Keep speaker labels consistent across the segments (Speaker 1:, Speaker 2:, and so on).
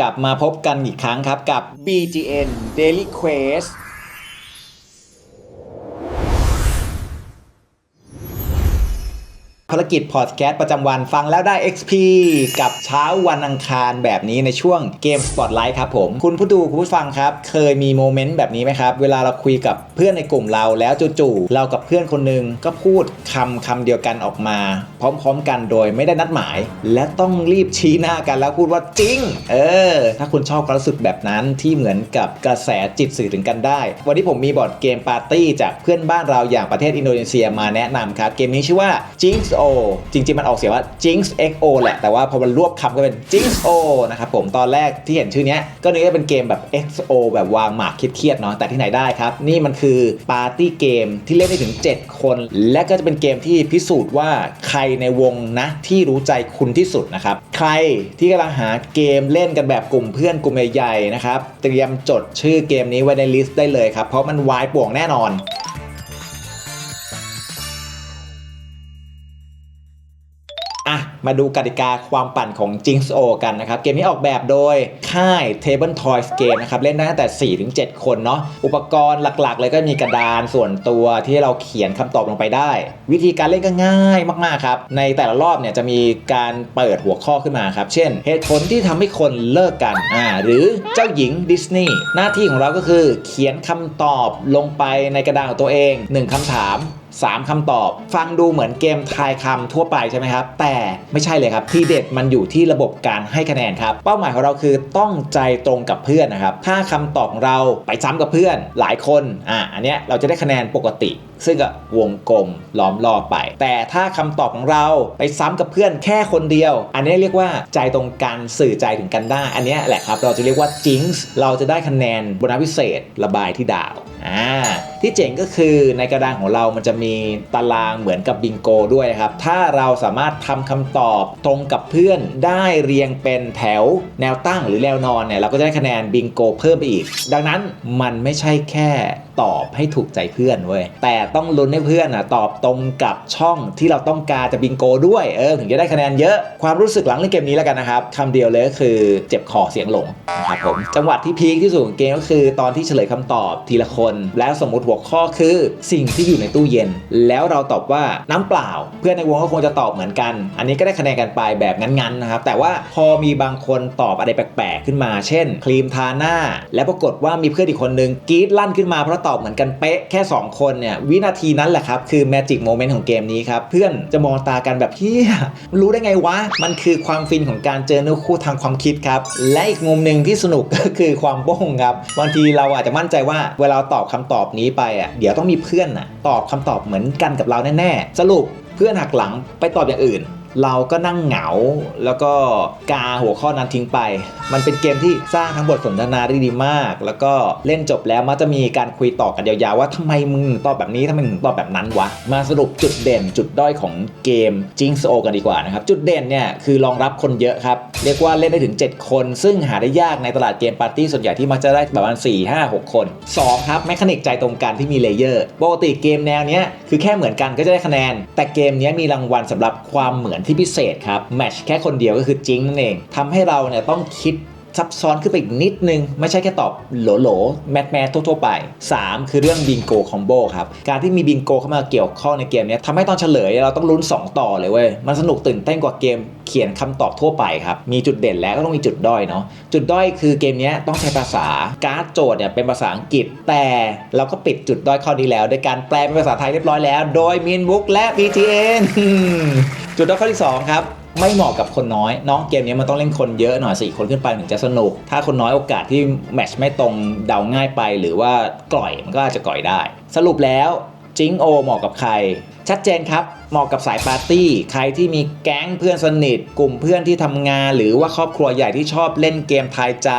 Speaker 1: กลับมาพบกันอีกครั้งครับกับ BGN Daily Quest ภารกิจพอดแคสต์ประจำวันฟังแล้วได้ XP กับเช้าวันอังคารแบบนี้ในช่วงเกม Spotlight ครับผม คุณผู้ดูคุณผู้ฟังครับ เคยมีโมเมนต์แบบนี้ไหมครับ เวลาเราคุยกับเพื่อนในกลุ่มเราแล้วจู่ๆเรากับเพื่อนคนหนึงก็พูดคำคำเดียวกันออกมา พร้อมๆกันโดยไม่ได้นัดหมาย และต้องรีบชี้หน้ากันแล้วพูดว่าจริง เออ ถ้าคุณชอบความรู้สึกแบบนั้นที่เหมือนกับกระแสจิตสื่อถึงกันได้ วันนี้ผมมีบอร์ดเกมปาร์ตี้จากเพื่อนบ้านเราอย่างประเทศอินโดนีเซียมาแนะนำครับเกมนี้ชื่อว่า Jinx O จริง ๆ มันออกเสียงว่า Jinx XO แหละ แต่ว่าพอมันรวบคำก็เป็น Jinx O นะครับผมตอนแรกที่เห็นชื่อนี้ก็นึกว่าเป็นเกมแบบ XO แบบวางหมากเครียดๆเนาะแต่ที่ไหนได้ครับ นี่มันคือปาร์ตี้เกมที่เล่นได้ถึง 7 คน และก็จะเป็นเกมที่พิสูจน์ว่าใครในวงนะที่รู้ใจคุณที่สุดนะครับใครที่กำลังหาเกมเล่นกันแบบกลุ่มเพื่อนกลุ่มใหญ่ๆนะครับเตรียมจดชื่อเกมนี้ไว้ในลิสต์ได้เลยครับเพราะมันวายป่วงแน่นอน มาดูกติกาความปั่นของ Jinx O กันนะครับ เกมนี้ออกแบบโดยค่าย Table Toys Game นะครับ เล่นได้ตั้งแต่ 4-7 คนเนาะอุปกรณ์หลักๆ เลยก็มีกระดานส่วนตัวที่เราเขียนคำตอบลงไปได้ วิธีการเล่นก็ง่ายมากๆครับ ในแต่ละรอบเนี่ยจะมีการเปิดหัวข้อขึ้นมาครับ เช่น เหตุผลที่ทำให้คนเลิกกันอ่าหรือเจ้าหญิงดิสนีย์หน้าที่ของเราก็คือเขียนคำตอบลงไปในกระดานของตัวเอง 1คำถาม 3คำตอบ ฟังดูเหมือนเกมทายคำทั่วไปใช่ไหมครับ แต่ไม่ใช่เลยครับที่เด็ดมันอยู่ที่ระบบการให้คะแนนครับ เป้าหมายของเราคือต้องใจตรงกับเพื่อนนะครับถ้าคำตอบของเราไปซ้ำกับเพื่อนหลายคนอะอันเนี้ยเราจะได้คะแนนปกติ ซึ่งก็วงกลมล้อมรอบไป แต่ถ้าคำตอบของเราไปซ้ำกับเพื่อนแค่คนเดียว อันนี้เรียกว่าใจตรงกันสื่อใจถึงกันได้ อันเนี้ยแหละครับ เราจะเรียกว่าจิงส์เราจะได้คะแนนโบนัสพิเศษระบายที่ดาวอ่า ที่เจ๋งก็คือในกระดานของเรามันจะมีตารางเหมือนกับบิงโกด้วยครับ ถ้าเราสามารถทำคำตอบตรงกับเพื่อนได้เรียงเป็นแถวแนวตั้งหรือแนวนอนเนี่ยเราก็จะได้คะแนนบิงโกเพิ่มไปอีก ดังนั้นมันไม่ใช่แค่ตอบให้ถูกใจเพื่อนเว้ยแต่ต้องลุ้นให้เพื่อนอะตอบตรงกับช่องที่เราต้องการจะบิงโกด้วยเออถึงจะได้คะแนนเยอะความรู้สึกหลังเล่นเกมนี้แล้วกันนะครับคำเดียวเลยก็คือเจ็บคอเสียงหลงนะครับผมจังหวัดที่พีคที่สุดของเกมก็คือตอนที่เฉลยคำตอบทีละคน แล้วสมมติหัวข้อคือสิ่งที่อยู่ในตู้เย็น แล้วเราตอบว่าน้ำเปล่า เพื่อนในวงก็คงจะตอบเหมือนกัน อันนี้ก็ได้คะแนนกันไปแบบงั้นๆนะครับแต่ว่าพอมีบางคนตอบอะไรแปลกๆขึ้นมา เช่น ครีมทาหน้า แล้วปรากฏว่ามีเพื่อนอีกคนนึงกรี๊ดลั่นขึ้นมาเพราะตอบเหมือนกันเป๊ะแค่ 2 คนเนี่ยวินาทีนั้นแหละครับ คือแมจิกโมเมนต์ของเกมนี้ครับ เพื่อนจะมองตากันแบบเฮียรู้ได้ไงวะ มันคือความฟินของการเจอเนื้อคู่ทางความคิดครับ และอีกมุมหนึ่งที่สนุกก็คือความโบ้งครับบางทีเราอาจจะมั่นใจว่าเวลาตอบคำตอบนี้ไปอะเดี๋ยวต้องมีเพื่อนน่ะตอบคำตอบเหมือนกันกับเราแน่ๆสรุปเพื่อนหักหลังไปตอบอย่างอื่น เราก็นั่งเหงา แล้วก็กาหัวข้อนั้นทิ้งไป มันเป็นเกมที่สร้างทั้งบทสนทนาได้ดีมาก แล้วก็เล่นจบแล้วมักจะมีการคุยต่อกันยาวๆว่าทำไมมึงตอบแบบนี้ทำไมมึงตอบแบบนั้นวะ มาสรุปจุดเด่นจุดด้อยของเกม Jinx O กันดีกว่านะครับ จุดเด่นเนี่ยคือรองรับคนเยอะครับ เรียกว่าเล่นได้ถึง 7 คน ซึ่งหาได้ยากในตลาดเกมปาร์ตี้ส่วนใหญ่ที่มักจะได้ประมาณ4 5 6 คน 2 ครับแมคานิกใจตรงกันที่มีเลเยอร์ปกติเกมแนวเนี้ยคือแค่เหมือนกันก็จะได้คะแนน แต่เกมเนี้ยมีรางวัลสำหรับความเหมือนที่พิเศษครับแมชแค่คนเดียวก็คือจิงนั่นเองทำให้เราเนี่ยต้องคิด ซับซ้อนขึ้นไปอีกนิดนึง ไม่ใช่แค่ตอบโหลโหลแมทแมททั่วๆไป 3 คือเรื่องบิงโกคอมโบครับ การที่มีบิงโกเข้ามาเกี่ยวข้องในเกมนี้ทำให้ตอนเฉลยเราต้องลุ้น 2 ต่อเลยเว้ย มันสนุกตื่นเต้นกว่าเกมเขียนคำตอบทั่วไปครับ มีจุดเด่นแล้วก็ต้องมีจุดด้อยเนาะจุดด้อยคือเกมนี้ต้องใช้ภาษาการ์ดโจทย์เนี่ยเป็นภาษาอังกฤษ แต่เราก็ปิดจุดด้อยข้อนี้แล้วโดยการแปลเป็นภาษาไทยเรียบร้อยแล้ว โดยมินบุ๊กและ BTN จุดด้อยข้อที่สองครับ ไม่เหมาะกับคนน้อยน้องเกมนี้มันต้องเล่นคนเยอะหน่อยสี่คนขึ้นไปถึงจะสนุก ถ้าคนน้อยโอกาสที่แมทช์ไม่ตรงเดาง่ายไป หรือว่ากล่อยมันก็อาจจะกล่อยได้ สรุปแล้ว จิงโอเหมาะกับใคร ชัดเจนครับเหมาะกับสายปาร์ตี้ ใครที่มีแก๊งเพื่อนสนิท กลุ่มเพื่อนที่ทำงาน หรือว่าครอบครัวใหญ่ที่ชอบเล่นเกมทายใจ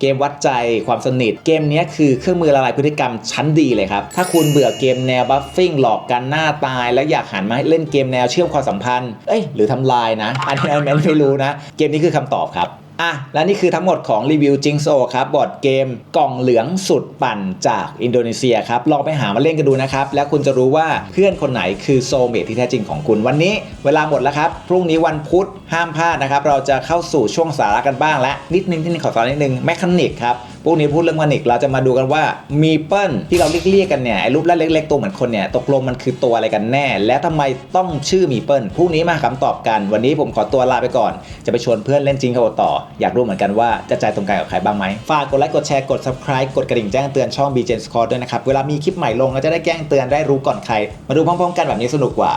Speaker 1: เกมวัดใจ ความสนิท เกมนี้คือเครื่องมือละลายพฤติกรรมชั้นดีเลยครับ ถ้าคุณเบื่อเกมแนวบัฟฟิ้งหลอกกันหน้าตาย และอยากหันมาเล่นเกมแนวเชื่อมความสัมพันธ์ เอ้ยหรือทำลายนะอันนี้อันนี้ไม่รู้นะ เกมนี้คือคำตอบครับ อะ และนี่คือทั้งหมดของรีวิวจิงโซครับบอร์ดเกมกล่องเหลืองสุดปั่นจากอินโดนีเซียครับ ลองไปหามาเล่นกันดูนะครับ แล้วคุณจะรู้ว่าเพื่อนคนไหนคือโซเมทที่แท้จริงของคุณ วันนี้เวลาหมดแล้วครับ พรุ่งนี้วันพุธห้ามพลาดนะครับ เราจะเข้าสู่ช่วงสาระกันบ้างและนิดนึงที่นี่ขอสอนนิดนึงแมคานิกครับ พวกนี้พูดเรื่องมานิกเราจะมาดูกันว่ามีเปิ้ลที่เราเรียกๆกันเนี่ยไอ้รูปร่างเล็กๆตัวเหมือนคนเนี่ยตกลงมันคือตัวอะไรกันแน่ และทำไมต้องชื่อมีเปิ้ลพรุ่งนี้มาหาคำตอบกัน วันนี้ผมขอตัวลาไปก่อน จะไปชวนเพื่อนเล่นจริงเขาต่อ อยากรู้เหมือนกันว่าจะใจตรงกันกับใครบ้างไหมฝากกดไลค์กดแชร์กด subscribe กดกระดิ่งแจ้งเตือนช่อง b g n Score ด้วยนะครับเวลามีคลิปใหม่ลงเราจะได้แจ้งเตือนได้รู้ก่อนใคร มาดูพร้อมๆ กันแบบนี้สนุกกว่า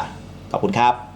Speaker 1: ขอบคุณครับ